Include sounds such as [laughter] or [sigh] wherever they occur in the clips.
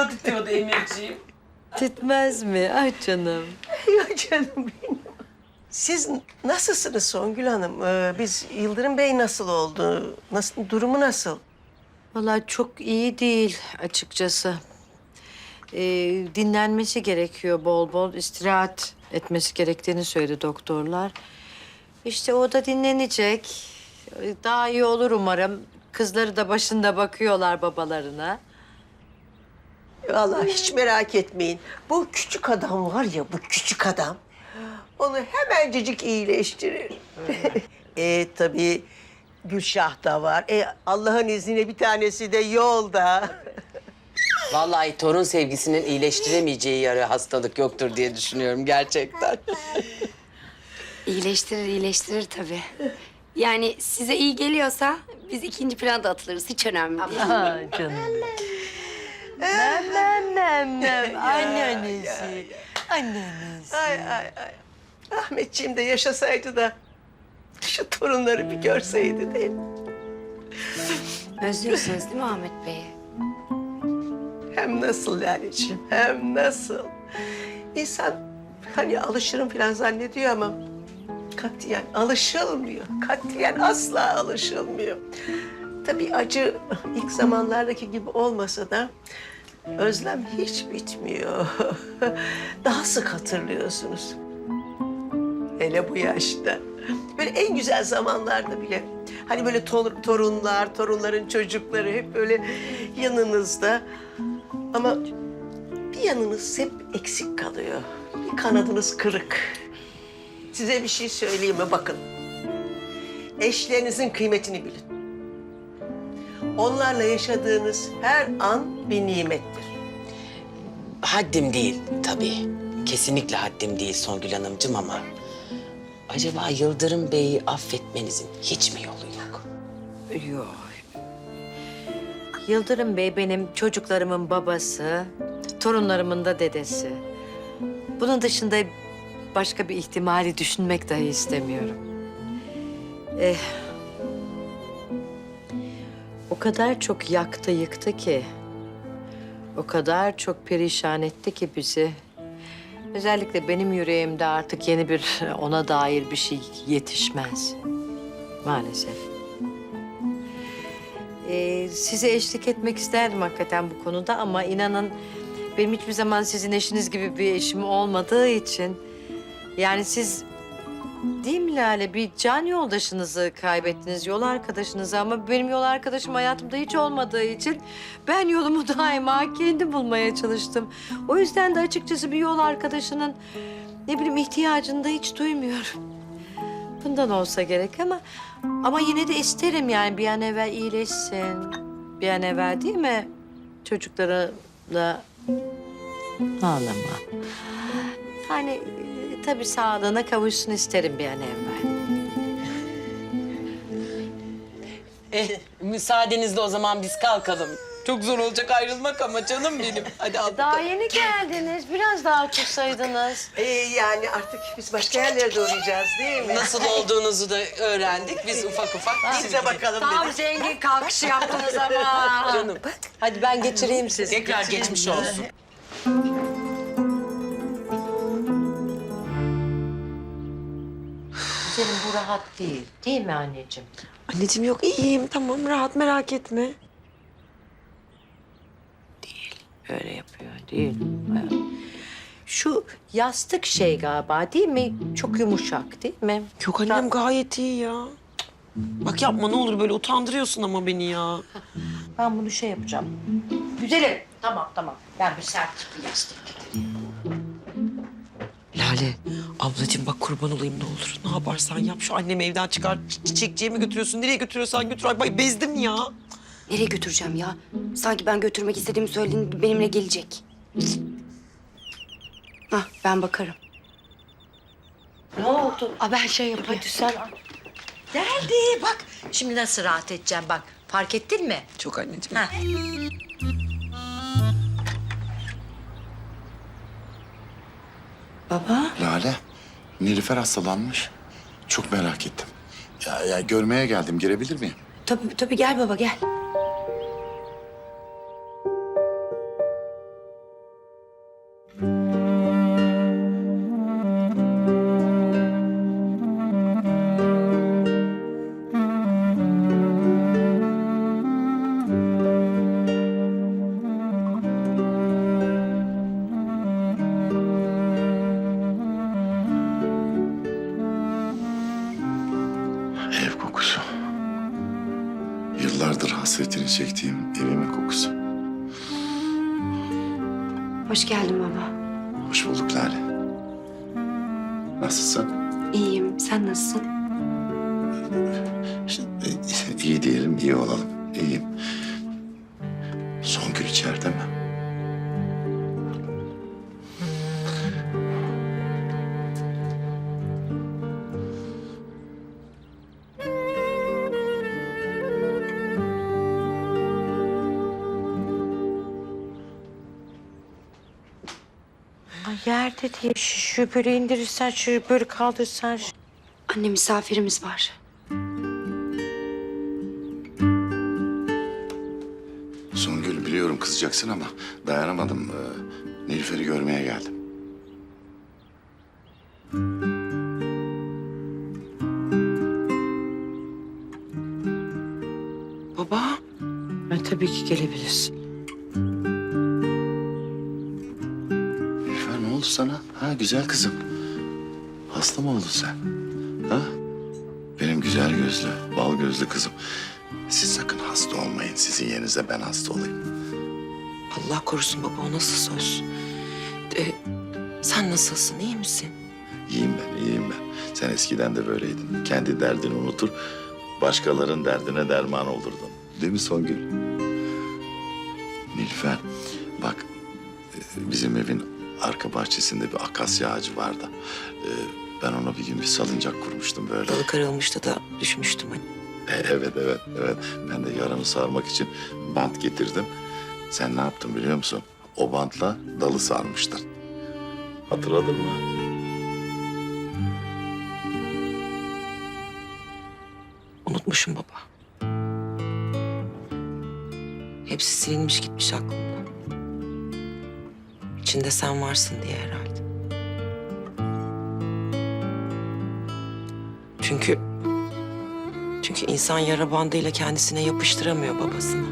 burnuna tutuyordu Emirciğim. Titmez mi? Ay canım. Ya canım benim. Siz nasılsınız Songül Hanım? Ee, biz Yıldırım Bey nasıl oldu? Nasıl, durumu nasıl? Vallahi çok iyi değil açıkçası. Ee, dinlenmesi gerekiyor bol bol. istirahat etmesi gerektiğini söyledi doktorlar. İşte o da dinlenecek. Daha iyi olur umarım. Kızları da başında bakıyorlar babalarına. Vallahi hiç merak etmeyin. Bu küçük adam var ya, bu küçük adam. Onu hemencecik iyileştirir. [laughs] e tabii Gülşah da var. E Allah'ın izniyle bir tanesi de yolda. [laughs] Vallahi torun sevgisinin iyileştiremeyeceği yarı hastalık yoktur diye düşünüyorum gerçekten. İyileştirir, iyileştirir tabii. Yani size iyi geliyorsa biz ikinci planda atılırız. Hiç önemli değil. Ha canım. Nem nem nem nem. [laughs] Annenesi. Annenesi. Ay ay ay. Ahmetciğim de yaşasaydı da şu torunları bir görseydi değil mi? Özlüyorsunuz değil mi Ahmet Bey'i? Hem nasıl Lale'ciğim, hem nasıl? İnsan hani alışırım falan zannediyor ama katiyen alışılmıyor. Katiyen asla alışılmıyor. Tabii acı ilk zamanlardaki gibi olmasa da özlem hiç bitmiyor. [laughs] Daha sık hatırlıyorsunuz. Hele bu yaşta. Böyle en güzel zamanlarda bile. Hani böyle tor- torunlar, torunların çocukları hep böyle yanınızda. Ama bir yanınız hep eksik kalıyor. Bir kanadınız kırık. Size bir şey söyleyeyim mi? Bakın. Eşlerinizin kıymetini bilin. Onlarla yaşadığınız her an bir nimettir. Haddim değil tabii. Kesinlikle haddim değil Songül Hanımcığım ama... Acaba Yıldırım Bey'i affetmenizin hiç mi yolu yok? Yok. Yıldırım Bey benim çocuklarımın babası, torunlarımın da dedesi. Bunun dışında başka bir ihtimali düşünmek dahi istemiyorum. Eh, o kadar çok yaktı yıktı ki, o kadar çok perişan etti ki bizi. Özellikle benim yüreğimde artık yeni bir [laughs] ona dair bir şey yetişmez. Maalesef. Ee, size eşlik etmek isterdim hakikaten bu konuda ama inanın benim hiçbir zaman sizin eşiniz gibi bir eşim olmadığı için yani siz değil mi Lale bir can yoldaşınızı kaybettiniz yol arkadaşınızı ama benim yol arkadaşım hayatımda hiç olmadığı için ben yolumu [laughs] daima kendi bulmaya çalıştım. O yüzden de açıkçası bir yol arkadaşının ne bileyim ihtiyacını da hiç duymuyorum. Bundan olsa gerek ama ama yine de isterim yani bir an evvel iyileşsin. Bir an evvel değil mi? Çocuklara da ağlama. Yani e, tabii sağlığına kavuşsun isterim bir an evvel. Eh, müsaadenizle o zaman biz kalkalım. Çok zor olacak ayrılmak ama canım benim. Hadi al. Daha yeni geldiniz. Biraz daha otursaydınız. [laughs] Ee, yani artık biz başka yerlere de uğrayacağız değil mi? Nasıl olduğunuzu da öğrendik. Biz ufak ufak. Siz de bakalım Tam dedik. zengin kalkışı yaptınız ama. Canım. Hadi ben geçireyim sizi. Tekrar geçmiş olsun. Rahat değil. Değil mi anneciğim? Anneciğim yok iyiyim tamam rahat merak etme. Öyle yapıyor değil. Evet. Şu yastık şey galiba değil mi? Çok yumuşak değil mi? Yok annem gayet iyi ya. Bak yapma ne olur böyle utandırıyorsun ama beni ya. Ben bunu şey yapacağım. Güzelim. Tamam tamam. Ben bir sert bir yastık getireyim. Lale ablacığım bak kurban olayım ne olur. Ne yaparsan yap şu annemi evden çıkar. çi- Çiçekçiye mi götürüyorsun? Nereye götürüyorsan götür. Ay bay bezdim ya. Nereye götüreceğim ya? Sanki ben götürmek istediğimi söylediğin benimle gelecek. Hah ben bakarım. Ne oldu? Aa, ben şey yapayım. Hadi sen. Geldi bak. Şimdi nasıl rahat edeceğim bak. Fark ettin mi? Çok anneciğim. Ha. Baba. Lale, Nilüfer hastalanmış. Çok merak ettim. Ya, ya görmeye geldim. Girebilir miyim? Tabii tabii gel baba gel. Hasretini çektiğim evimin kokusu. Hoş geldin baba. Hoş bulduk Lale. Nasılsın? İyiyim. Sen nasılsın? İyi diyelim, iyi olalım. İyiyim. Yerde diye şu, şu böyle indirirsen, şu böyle kaldırsan. şu- Anne misafirimiz var. Songül biliyorum kızacaksın ama dayanamadım. Ee, Nilüfer'i görmeye geldim. Baba. Ay, tabii ki gelebilirsin. Nilüfer ne oldu sana? Ha güzel kızım. Hasta mı oldun sen? Ha? Benim güzel gözlü, bal gözlü kızım. Siz sakın hasta olmayın. Sizin yerinize ben hasta olayım. Allah korusun baba o nasıl söz? Ee, sen nasılsın iyi misin? İyiyim ben, iyiyim ben. Sen eskiden de böyleydin. Kendi derdini unutur, başkalarının derdine derman olurdun. Değil mi Songül? Nilüfer, bak e, bizim evin arka bahçesinde bir akasya ağacı vardı. E, Ben ona bir gün bir salıncak kurmuştum böyle. Dalı karılmıştı da düşmüştüm hani. E, Evet, evet, evet. Ben de yaramı sarmak için bant getirdim. Sen ne yaptın biliyor musun? O bantla dalı sarmıştın. Hatırladın mı? Unutmuşum baba. Hepsi silinmiş gitmiş aklımdan. İçinde sen varsın diye herhalde. Çünkü... Çünkü insan yara bandıyla kendisine yapıştıramıyor babasını.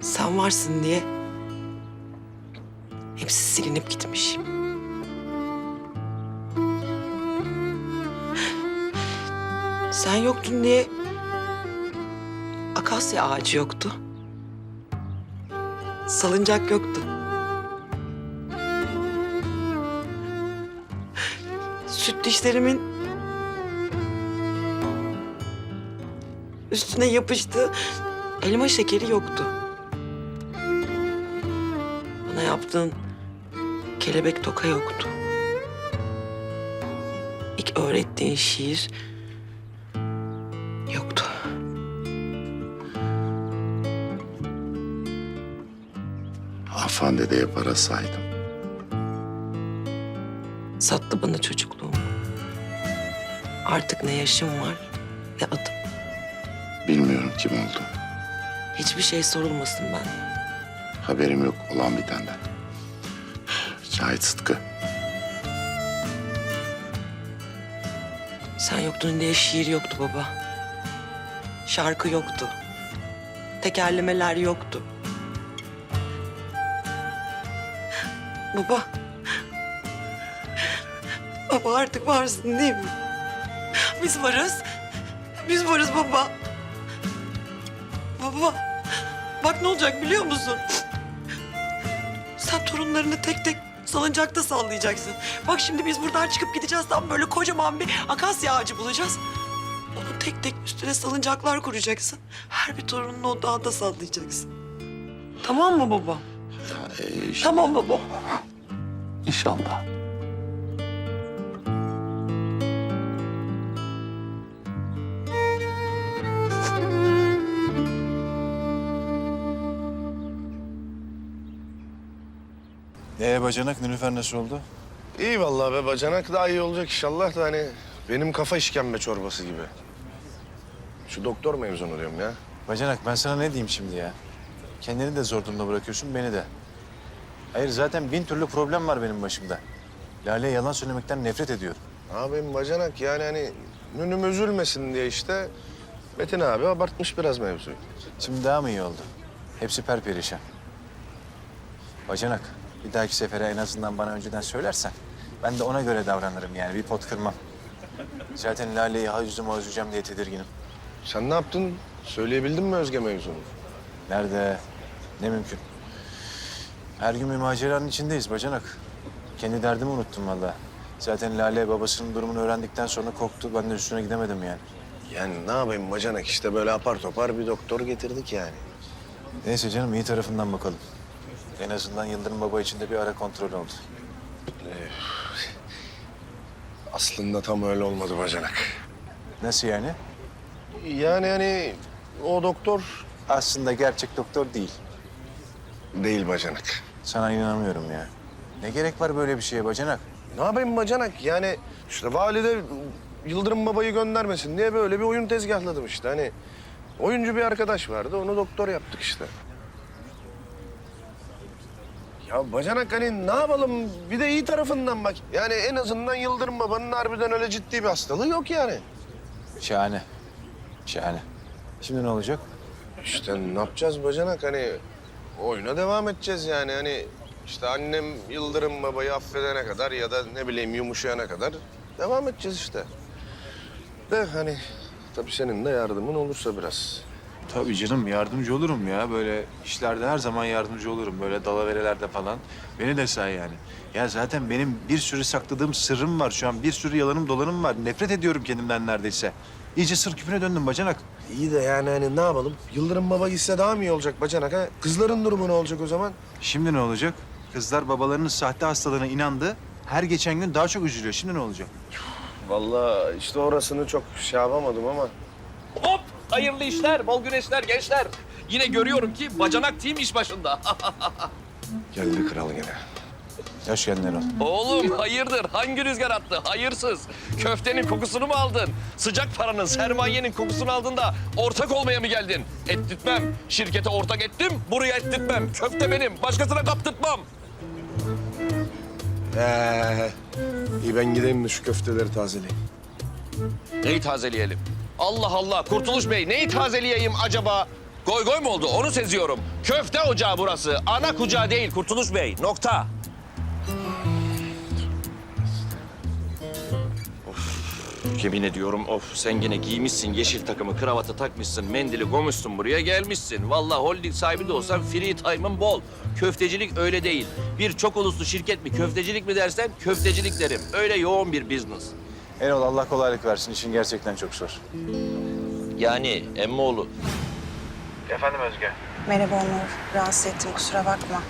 Sen varsın diye... Hepsi silinip gitmiş. Sen yoktun diye akasya ağacı yoktu. Salıncak yoktu. Süt dişlerimin üstüne yapıştı elma şekeri yoktu. Bana yaptığın kelebek toka yoktu. İlk öğrettiğin şiir Afan dedeye para saydım. Sattı bana çocukluğumu. Artık ne yaşım var ne adım. Bilmiyorum kim oldu. Hiçbir şey sorulmasın ben. Haberim yok olan bitenden. Cahit Sıtkı. Sen yoktun diye şiir yoktu baba. Şarkı yoktu. Tekerlemeler yoktu. Baba. Baba artık varsın değil mi? Biz varız. Biz varız baba. Baba. Bak ne olacak biliyor musun? Sen torunlarını tek tek salıncakta sallayacaksın. Bak şimdi biz buradan çıkıp gideceğiz tam böyle kocaman bir akasya ağacı bulacağız. Onu tek tek üstüne salıncaklar kuracaksın. Her bir torununu o dağda sallayacaksın. Tamam mı baba? Ya, e, işte- Tamam baba. İnşallah. Ee bacanak Nilüfer nasıl oldu? İyi vallahi be bacanak daha iyi olacak inşallah da hani benim kafa işkembe çorbası gibi. Şu doktor mevzunu diyorum ya. Bacanak ben sana ne diyeyim şimdi ya? Kendini de zor durumda bırakıyorsun beni de. Hayır zaten bin türlü problem var benim başımda. Lale'ye yalan söylemekten nefret ediyorum. Ne yapayım bacanak yani hani nünüm üzülmesin diye işte Metin abi abartmış biraz mevzuyu. Şimdi daha mı iyi oldu? Hepsi perperişan. Bacanak bir dahaki sefere en azından bana önceden söylersen... ...ben de ona göre davranırım yani bir pot kırmam. Zaten Lale'yi ha yüzüme özleyeceğim diye tedirginim. Sen ne yaptın? Söyleyebildin mi Özge mevzunu? Nerede? Ne mümkün. Her gün bir maceranın içindeyiz bacanak. Kendi derdimi unuttum vallahi. Zaten Lale babasının durumunu öğrendikten sonra korktu. Ben de üstüne gidemedim yani. Yani ne yapayım bacanak işte böyle apar topar bir doktor getirdik yani. Neyse canım iyi tarafından bakalım. En azından Yıldırım Baba için de bir ara kontrol oldu. Aslında tam öyle olmadı bacanak. Nasıl yani? Yani hani o doktor Aslında gerçek doktor değil. değil bacanak. Sana inanamıyorum ya. Ne gerek var böyle bir şeye bacanak? Ne yapayım bacanak? Yani işte valide Yıldırım Baba'yı göndermesin diye böyle bir oyun tezgahladım işte. Hani oyuncu bir arkadaş vardı, onu doktor yaptık işte. Ya bacanak hani ne yapalım? Bir de iyi tarafından bak. Yani en azından Yıldırım Baba'nın harbiden öyle ciddi bir hastalığı yok yani. Şahane. Şahane. Şimdi ne olacak? İşte ne yapacağız bacanak? Hani oyuna devam edeceğiz yani. Hani işte annem Yıldırım Baba'yı affedene kadar ya da ne bileyim yumuşayana kadar devam edeceğiz işte. De hani tabii senin de yardımın olursa biraz. Tabii canım yardımcı olurum ya. Böyle işlerde her zaman yardımcı olurum. Böyle dalaverelerde falan. Beni de say yani. Ya zaten benim bir sürü sakladığım sırrım var şu an. Bir sürü yalanım dolanım var. Nefret ediyorum kendimden neredeyse. İyice sır küpüne döndüm bacanak. İyi de yani hani ne yapalım? Yıldırım Baba gitse daha mı iyi olacak bacanak ha? Kızların durumu ne olacak o zaman? Şimdi ne olacak? Kızlar babalarının sahte hastalığına inandı. Her geçen gün daha çok üzülüyor. Şimdi ne olacak? Vallahi işte orasını çok şey yapamadım ama. Hop! Hayırlı işler, bol güneşler gençler. Yine görüyorum ki bacanak team iş başında. [laughs] Geldi kral yine. Geldin Erol. Oğlum hayırdır? Hangi rüzgar attı? Hayırsız. Köftenin kokusunu mu aldın? Sıcak paranın, sermayenin kokusunu aldın da ortak olmaya mı geldin? Ettirtmem. Şirkete ortak ettim, buraya ettirtmem. Köfte benim, başkasına kaptırtmam. Ee, iyi ben gideyim de şu köfteleri tazeleyeyim. Neyi tazeleyelim? Allah Allah, Kurtuluş Bey neyi tazeleyeyim acaba? Goy goy mu oldu? Onu seziyorum. Köfte ocağı burası. Ana kucağı değil Kurtuluş Bey. Nokta. Yemin ediyorum of sen gene giymişsin yeşil takımı kravatı takmışsın mendili koymuşsun buraya gelmişsin. Vallahi holding sahibi de olsan free time'ın bol. Köftecilik öyle değil. Bir çok uluslu şirket mi köftecilik mi dersen köftecilik derim. Öyle yoğun bir business. Erol Allah kolaylık versin. İşin gerçekten çok zor. Yani emmoğlu Efendim Özge. Merhaba Onur. Rahatsız ettim kusura bakma.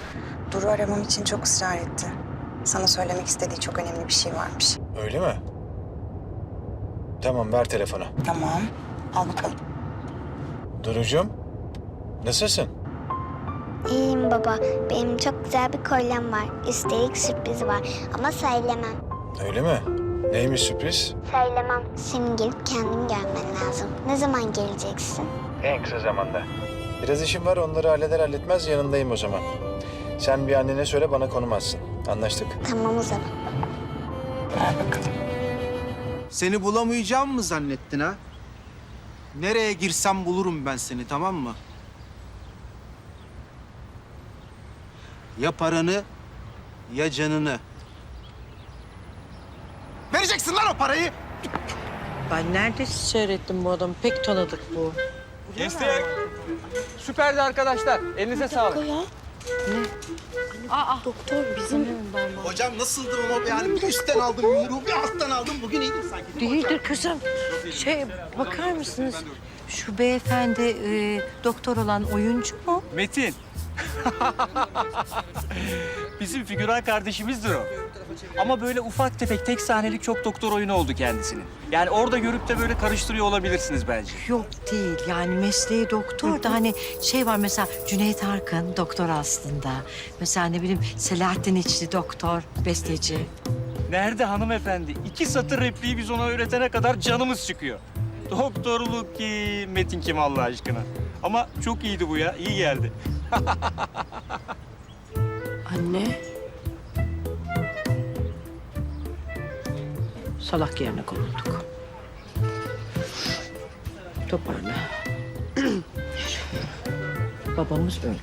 Duru aramam için çok ısrar etti. Sana söylemek istediği çok önemli bir şey varmış. Öyle mi? Tamam ver telefonu. Tamam. Al bakalım. Durucuğum. Nasılsın? İyiyim baba. Benim çok güzel bir kolyem var. Üstelik sürpriz var. Ama söylemem. Öyle mi? Neymiş sürpriz? Söylemem. Senin gelip kendin görmen lazım. Ne zaman geleceksin? En kısa zamanda. Biraz işim var onları halleder halletmez yanındayım o zaman. Sen bir annene söyle bana konum atsın. Anlaştık. Tamam o zaman. Ver bakalım. Seni bulamayacağım mı zannettin ha? Nereye girsem bulurum ben seni tamam mı? Ya paranı ya canını. Vereceksin lan o parayı. Ben nerede seyrettim bu adamı? Pek tanıdık bu. Kestik. Süperdi arkadaşlar. Elinize sağlık. Hocam nasıldı o yani bir üstten aldım yumruğu bir alttan aldım bugün iyiydim sanki. Değildir kızım. Şey bakar mısınız? Şu beyefendi e, doktor olan oyuncu mu? Metin. [laughs] Bizim figüran kardeşimizdir o. Ama böyle ufak tefek tek sahnelik çok doktor oyunu oldu kendisinin. Yani orada görüp de böyle karıştırıyor olabilirsiniz bence. Yok değil yani mesleği doktor da hani şey var mesela Cüneyt Arkın doktor aslında. Mesela ne bileyim Selahattin İçli doktor, besteci. Nerede hanımefendi? İki satır repliği biz ona öğretene kadar canımız çıkıyor. Doktorluk kim, Metin kim Allah aşkına. Ama çok iyiydi bu ya, iyi geldi. [laughs] Anne. Salak yerine konulduk. Toparla. [clears throat] Babamız öldü.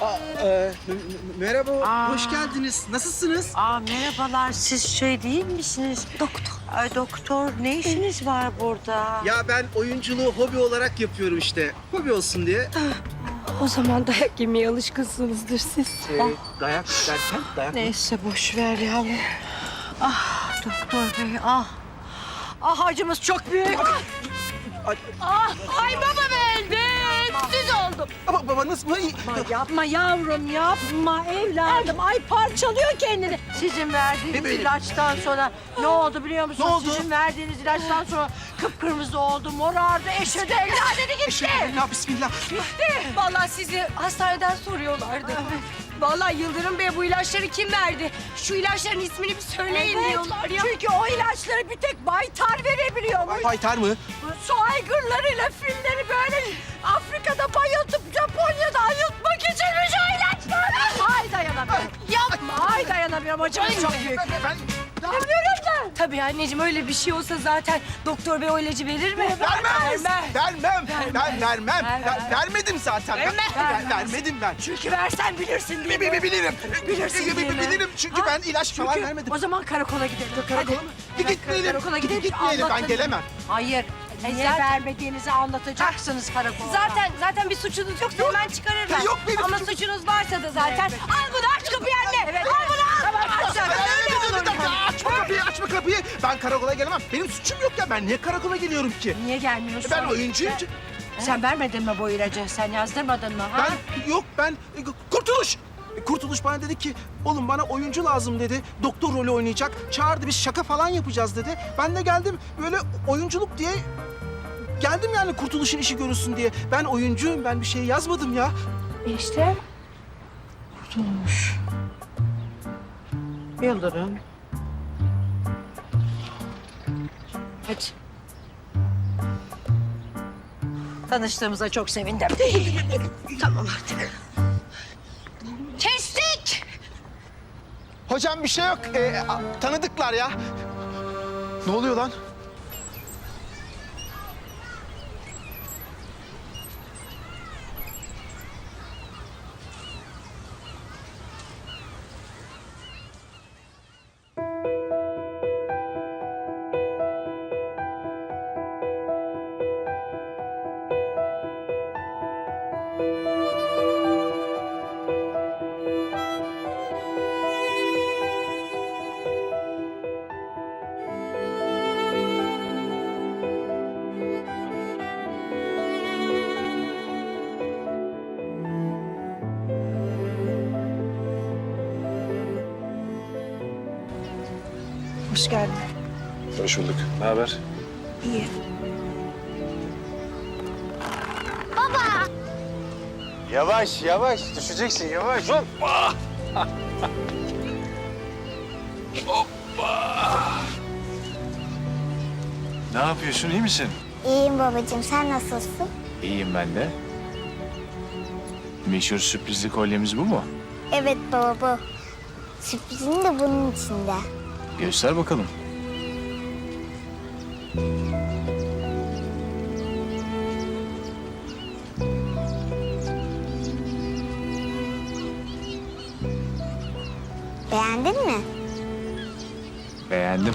Aa, e, merhaba, Aa. hoş geldiniz. Nasılsınız? Aa merhabalar siz şey değil misiniz? Doktor. Ay doktor ne işiniz var burada? Ya ben oyunculuğu hobi olarak yapıyorum işte. Hobi olsun diye. O zaman dayak yemeye alışkınsınızdır siz. Ee, dayak derken dayak mı? Neyse boş ver yavrum. Ah doktor bey ah. Ah acımız çok büyük. Ay baba öldü. Ama babanız mı? Yapma yavrum yapma evladım. Ay parçalıyor kendini. Sizin verdiğiniz Ne benim? ilaçtan sonra ne oldu biliyor musunuz? Ne oldu? Sizin verdiğiniz ilaçtan sonra kıpkırmızı oldu, morardı, eşödü, evladı gitti. Ya bismillah. Vallahi sizi hastaneden soruyorlardı. Vallahi Yıldırım Bey bu ilaçları kim verdi? Şu ilaçların ismini bir söyleyin Evet, diyorlar ya. Çünkü o ilaçları bir tek baytar verebiliyormuş. Baytar mı? Su aygırlarıyla filleri böyle Afrika'da bayıltıp Dayanamıyorum. Acımız çok büyük. Bilmiyorum ben. Tabii anneciğim öyle bir şey olsa zaten doktor bey o ilacı verir mi? Vermem. Vermez. Vermem. Ben vermem. Ver, ver, Ver- Vermedim zaten. Ben- Vermez. ver- Vermedim ben. Çünkü versen bilirsin diye. Bi- bi- Bilirim. Bilirsin Bi- bi- diye? Bilirim çünkü Ha? ben ilaç falan Çünkü vermedim. O zaman karakola gidelim. Karakola Hadi. mı? Evet, Gitmeyelim. Karakola gidelim. Gitmeyelim. Ben Anlatın. gelemem. Hayır. Niye zaten- vermediğinizi anlatacaksınız karakola. Zaten zaten bir suçunuz yoksa hemen çıkarırlar. Yok benim Ama suçum. suçunuz varsa da zaten. Al bunu aç kapıyı anne. Evet, Al bunu al. Tamam, aç. Ya, Öyle bir- bir olur. dakika, Açma kapıyı, açma kapıyı. Ben karakola gelemem. Benim suçum yok ya. Ben niye karakola geliyorum ki? Niye gelmiyorsun? Ben oyuncuyum. Sen vermedin mi bu ilacı? Sen yazdırmadın mı? Ha? Ben yok ben e, kurtuluş. E, Kurtuluş bana dedi ki oğlum bana oyuncu lazım dedi. Doktor rolü oynayacak. Çağırdı biz şaka falan yapacağız dedi. Ben de geldim böyle oyunculuk diye geldim yani kurtuluşun işi görülsün diye. Ben oyuncuyum ben bir şey yazmadım ya. İşte. Kurtulmuş. Yıldırım. Hadi. Tanıştığımıza çok sevindim. tamam artık. Kestik. Hocam bir şey yok. E, a- tanıdıklar ya. Ne oluyor lan? Hoş geldin. Hoş bulduk. Ne haber? İyi. Yavaş yavaş düşeceksin yavaş. [laughs] Hoppa. Ne yapıyorsun iyi misin? İyiyim babacığım sen nasılsın? İyiyim ben de. Meşhur sürprizli kolyemiz bu mu? Evet baba bu. Sürprizin de bunun içinde. Göster bakalım. Beğendin mi? Beğendim.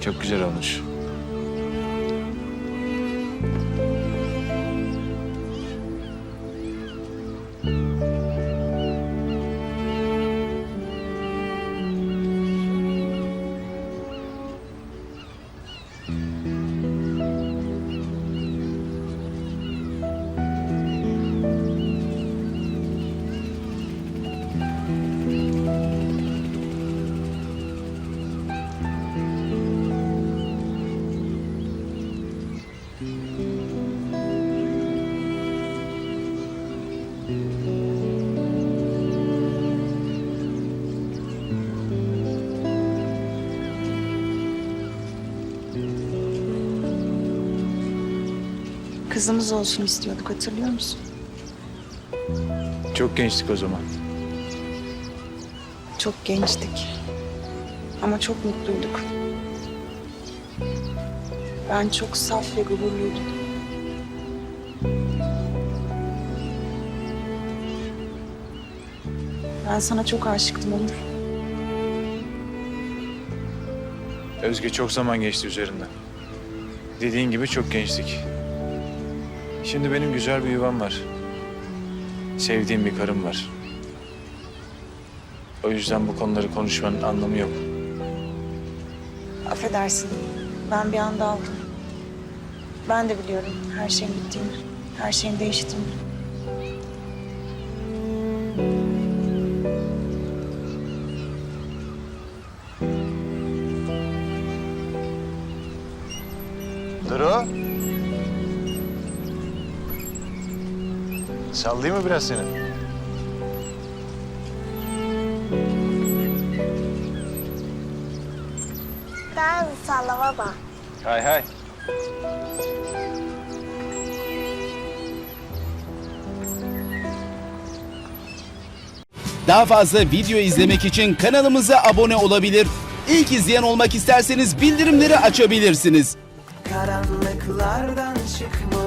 Çok güzel olmuş. Kızımız olsun istiyorduk hatırlıyor musun? Çok gençtik o zaman. Çok gençtik. Ama çok mutluyduk. Ben çok saf ve gururluydum. Ben sana çok aşıktım Onur. Özge çok zaman geçti üzerinden. Dediğin gibi çok gençtik. Şimdi benim güzel bir yuvam var. Sevdiğim bir karım var. O yüzden bu konuları konuşmanın anlamı yok. Affedersin. Ben bir anda aldım. Ben de biliyorum her şeyin bittiğini, her şeyin değiştiğini. Duru. Sallayayım mı biraz seni? Daha hızlı salla baba. Hay hay. Daha fazla video izlemek için kanalımıza abone olabilir. İlk izleyen olmak isterseniz bildirimleri açabilirsiniz. Karanlıklardan çıkmalı